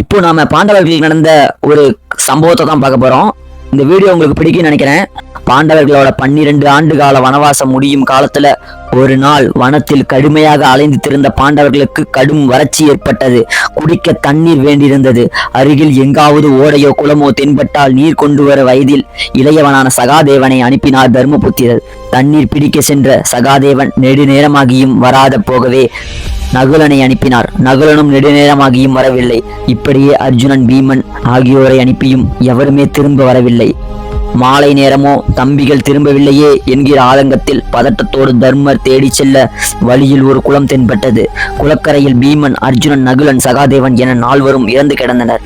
இப்போ நாம பாண்டவர்களுக்கு நடந்த ஒரு சம்பவத்தை தான் பார்க்க போறோம். இந்த வீடியோ உங்களுக்கு பிடிக்கும்னு நினைக்கிறேன். பாண்டவர்களோட பன்னிரண்டு ஆண்டு கால வனவாசம் முடியும் காலத்துல ஒரு நாள் வனத்தில் கடுமையாக அலைந்து திறந்த பாண்டவர்களுக்கு கடும் வறட்சி ஏற்பட்டது. குடிக்க தண்ணீர் வேண்டியிருந்தது. அருகில் எங்காவது ஓடையோ குளமோ தென்பட்டால் நீர் கொண்டு வர வயதில் இளையவனான சகாதேவனை அனுப்பினார் தர்மபுத்திரர். தண்ணீர் பிடிக்க சென்ற சகாதேவன் நெடுநேரமாகியும் வராத போகவே நகுலனை அனுப்பினார். நகுலனும் நெடுநேரமாகியும் வரவில்லை. இப்படியே அர்ஜுனன் பீமன் ஆகியோரை அனுப்பியும் எவருமே திரும்ப வரவில்லை. மாலை நேரமோ தம்பிகள் திரும்பவில்லையே என்கிற ஆதங்கத்தில் பதட்டத்தோடு தர்மர் தேடி செல்ல வழியில் ஒரு குளம் தென்பட்டது. குளக்கரையில் பீமன் அர்ஜுனன் நகுலன் சகாதேவன் என நால்வரும் இறந்து கிடந்தனர்.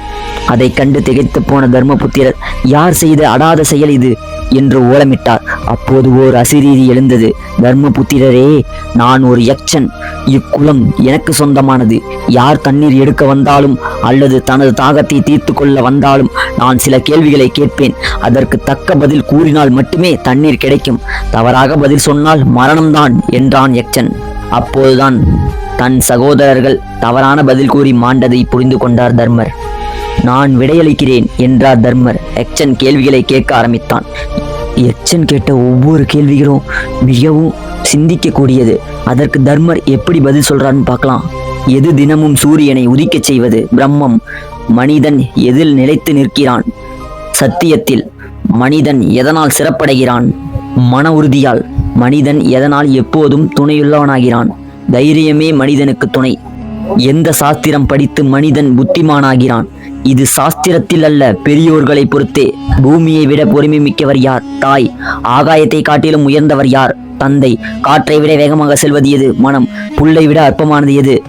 அதை கண்டு திகைத்து போன தர்மபுத்திரர் யார் செய்த அடாத செயல் இது? என்று ஓலமிட்டார். அப்போது ஓர் அசிரீதி எழுந்தது தர்மபுத்திரரே நான் ஒரு யக்ஷன். இக்குளம் எனக்கு சொந்தமானது. யார் தண்ணீர் எடுக்க வந்தாலும் அல்லது தனது தாகத்தை தீர்த்து கொள்ள வந்தாலும் நான் சில கேள்விகளை கேட்பேன். அதற்கு தக்க பதில் கூறினால் மட்டுமே தண்ணீர் கிடைக்கும். தவறாக பதில் சொன்னால் மரணம்தான் என்றான் யக்ஷன். அப்போதுதான் தன் சகோதரர்கள் தவறான பதில் கூறி மாண்டதை புரிந்து கொண்டார் தர்மர். நான் விடையளிக்கிறேன் என்றார் தர்மர். எச்சன் கேள்விகளை கேட்க ஆரம்பித்தான். எச்சன் கேட்ட ஒவ்வொரு கேள்விகளும் மிகவும் சிந்திக்கக்கூடியது. அதற்கு தர்மர் எப்படி பதில் சொல்றான்னு பார்க்கலாம். எது தினமும் சூரியனை உதிக்கச் செய்வது? பிரம்மம். மனிதன் எதில் நிலைத்து நிற்கிறான்? சத்தியத்தில் மனிதன் எதனால் சிறப்படைகிறான்? மன உறுதியால் மனிதன் எதனால் எப்போதும் துணையுள்ளவனாகிறான்? தைரியமே மனிதனுக்கு துணை. எந்த சாஸ்திரம் படித்து மனிதன் புத்திமானாகிறான்? இது சாஸ்திரத்தில் அல்ல பெரியோர்களை பொறுத்தே. பூமியை விட பொறுமை மிக்கவர் யார்? தாய். ஆகாயத்தை காட்டிலும் உயர்ந்தவர் யார்? தந்தை. காற்றை விட வேகமாக செல்வது எது? மனம். புல்லை விட அற்பமானது எது?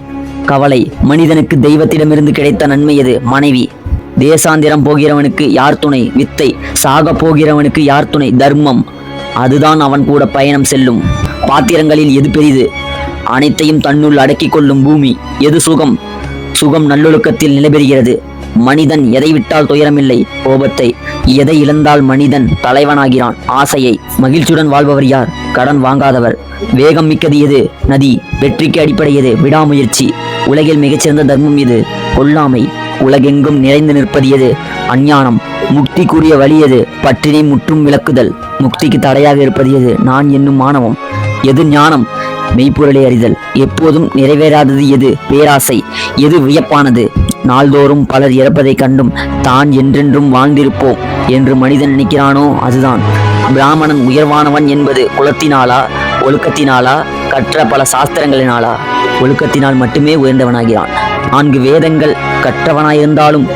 கவலை. மனிதனுக்கு தெய்வத்திடமிருந்து கிடைத்த நன்மை எது? மனைவி. தேசாந்திரம் போகிறவனுக்கு யார் துணை? வித்தை. சாக போகிறவனுக்கு யார் துணை? தர்மம். அதுதான் அவன் கூட பயணம் செல்லும். பாத்திரங்களில் எது பெரிது? அனைத்தையும் தன்னுள் அடக்கிக் கொள்ளும் பூமி. எது சுகம்? சுகம் நல்லொழுக்கத்தில் நிலைபெறுகிறது. மனிதன் எதை விட்டால் துயரமில்லை? கோபத்தை. எதை இழந்தால் மனிதன் தலைவனாகிறான்? ஆசையை. மகிழ்ச்சியுடன் வாழ்பவர் யார்? கடன் வாங்காதவர். வேகம் மிக்கது எது? நதி. வெற்றிக்கு அடிப்படை எது? விடாமுயற்சி. உலகில் மிகச்சிறந்த தர்மம் இது கொல்லாமை உலகெங்கும் நிறைந்து நிற்பது எது? அஞ்ஞானம். முக்திக்குரிய வழி எது? பற்றினை முற்றும் விளக்குதல். முக்திக்கு தடையாக இருப்பது எது? நான் என்னும் மாணவம். எது ஞானம்? மெய்ப்பொருளை அறிதல். எப்போதும் நிறைவேறாதது எது? பேராசை. எது வியப்பானது? நாள்தோறும் பலர் இறப்பதைக் கண்டும் தான் என்றென்றும் வாழ்ந்திருப்போம் என்று மனிதன் நினைக்கிறானோ? அதுதான். பிராமணன் உயர்வானவன் என்பது குலத்தினாலா? ஒழுக்கத்தினாலா? கற்ற பல சாஸ்திரங்களினாலா ஒழுக்கத்தினால் மட்டுமே உயர்ந்தவனாகிறான். நான்கு வேதங்கள் கற்றவனாயிருந்தாலும்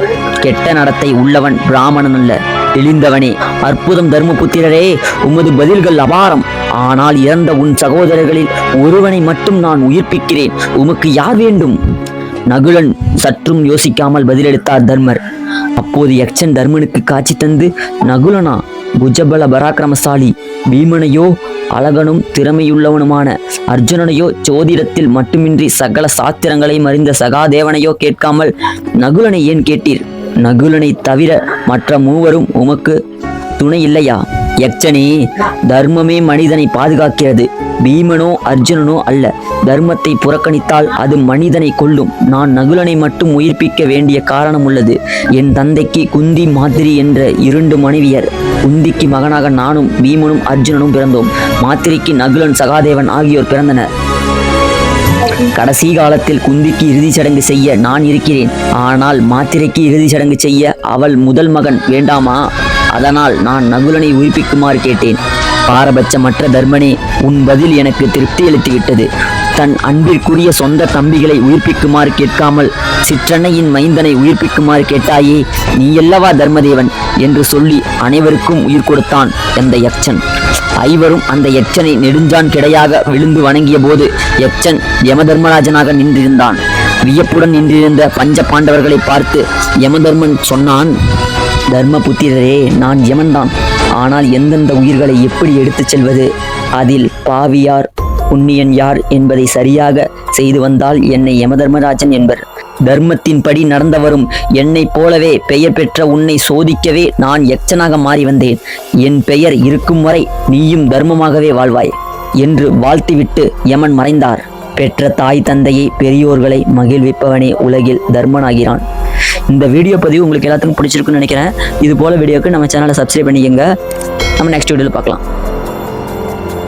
கெட்ட நடத்தை உள்ளவன் பிராமணன் அல்ல இழிந்தவனே அற்புதம் தர்மபுத்திரரே உமது பதில்கள் அபாரம். ஆனால் இறந்த உன் சகோதரர்களில் ஒருவனை மட்டும் நான் உயிர்ப்பிக்கிறேன். உமக்கு யார் வேண்டும்? நகுலன் சற்றும் யோசிக்காமல் பதிலளித்தார் தர்மர். அப்போது யக்ஷன் தர்மனுக்கு காட்சி தந்து நகுலனா புஜபல பராக்கிரமசாலி பீமனையோ அழகனும் திறமையுள்ளவனுமான அர்ஜுனனையோ ஜோதிடத்தில் மட்டுமின்றி சகல சாத்திரங்களையும் அறிந்த சகாதேவனையோ கேட்காமல் நகுலனை ஏன் கேட்டீர்? நகுலனை தவிர மற்ற மூவரும் உமக்கு துணை இல்லையா? யக்ஷனே தர்மமே மனிதனை பாதுகாக்கிறது. பீமனோ அர்ஜுனனோ அல்ல. தர்மத்தை புறக்கணித்தால் அது மனிதனை கொல்லும். நான் நகுலனை மட்டும் உயிர்ப்பிக்க வேண்டிய காரணம் உள்ளது. என் தந்தைக்கு குந்தி மாதிரி என்ற இரண்டு மனைவியர். குந்திக்கு மகனாக நானும் பீமனும் அர்ஜுனனும் பிறந்தோம். மாத்திரிக்கு நகுலன் சகாதேவன் ஆகியோர் பிறந்தனர். கடைசி காலத்தில் குந்திக்கு இறுதிச் சடங்கு செய்ய நான் இருக்கிறேன். ஆனால் மாத்திரைக்கு இறுதிச் சடங்கு செய்ய அவள் முதல் மகன் வேண்டாமா? அதனால் நான் நகுலனை உயிர்ப்பிக்குமாறு கேட்டேன். பாரபட்சமற்ற தர்மனே உன் பதில் எனக்கு திருப்தி அளித்துவிட்டது. தன் அன்பிற்குரிய சொந்த தம்பிகளை உயிர்ப்பிக்குமாறு கேட்காமல் சிற்றன்னையின் மைந்தனை உயிர்ப்பிக்குமாறு கேட்டாயே நீயல்லவா தர்மதேவன்? என்று சொல்லி அனைவருக்கும் உயிர் கொடுத்தான் அந்த யக்ஷன். ஐவரும் அந்த யட்சனை நெடுஞ்சான் கிடையாக விழுந்து வணங்கிய போது யட்சன் யமதர்மராஜனாக நின்றிருந்தான். வியப்புடன் நின்றிருந்த பஞ்ச பாண்டவர்களை பார்த்து யமதர்மன் சொன்னான் தர்மபுத்திரரே நான் யமன்தான். ஆனால் எந்தெந்த உயிர்களை எப்படி எடுத்துச் செல்வது? அதில் பாவியார் புண்ணியன் யார் என்பதை சரியாக செய்து வந்தால் என்னை யமதர்மராஜன் என்பர். தர்மத்தின்படி நடந்தவரும் என்னைப் போலவே பெயர் பெற்ற உன்னை சோதிக்கவே நான் யட்சனாக மாறி வந்தேன். என் பெயர் இருக்கும் வரை நீயும் தர்மமாகவே வாழ்வாய் என்று வாழ்த்திவிட்டு யமன் மறைந்தார். பெற்ற தாய் தந்தையை பெரியோர்களை மகிழ்விப்பவனே உலகில் தர்மனாகிறான். இந்த வீடியோ பதிவு உங்களுக்கு எல்லாத்துக்கும் பிடிச்சிருக்குன்னு நினைக்கிறேன். இது போல வீடியோக்கு நம்ம சேனலை சப்ஸ்கிரைப் பண்ணிக்கோங்க. நம்ம நெக்ஸ்ட் வீடியோவில் பார்க்கலாம்.